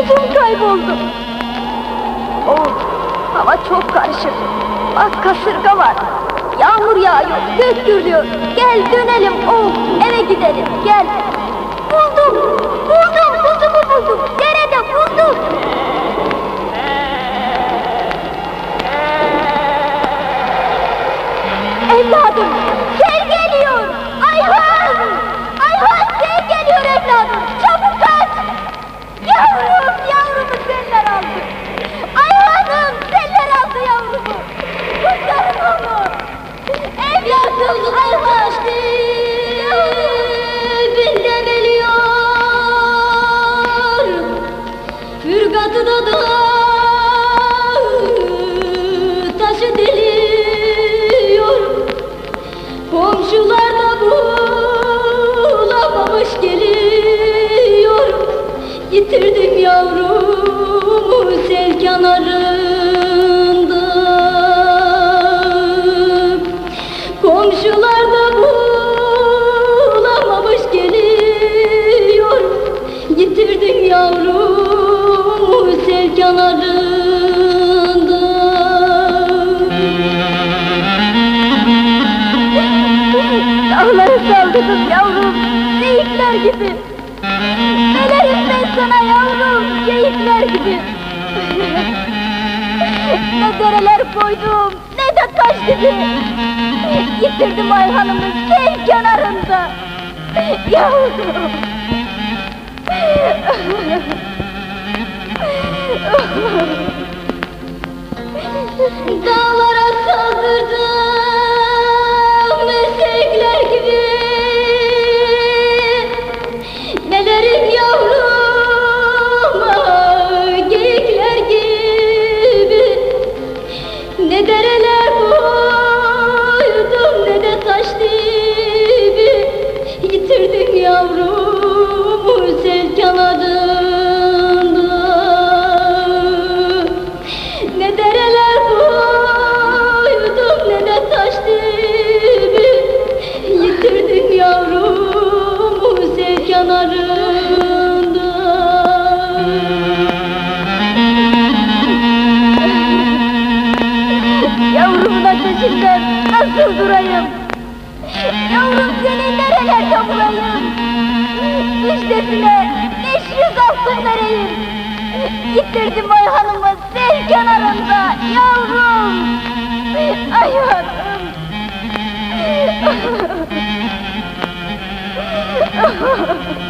Kuzum kayboldu. Oh, hava çok karışık. Bak kasırga var. Yağmur yağıyor, gök gürlüyor. Gel dönelim, oh, eve gidelim, gel. Buldum, buldum, kuzumu buldum. Derede buldum. Evladım, geyikler gibi. Ölerim ben sana yavrum, geyikler gibi. ne dereler koydum, ne de taş gibi. Yitirdim Ayhan'ımı sel kenarında. Yavrum. Durayım? Yavrum seni nerelerde bulayım? Müjdesine beş yüz altın vereyim. Yitirdim Ayhan'ımı sel kenarında yavrum. Ayhan'ım. Yavrumun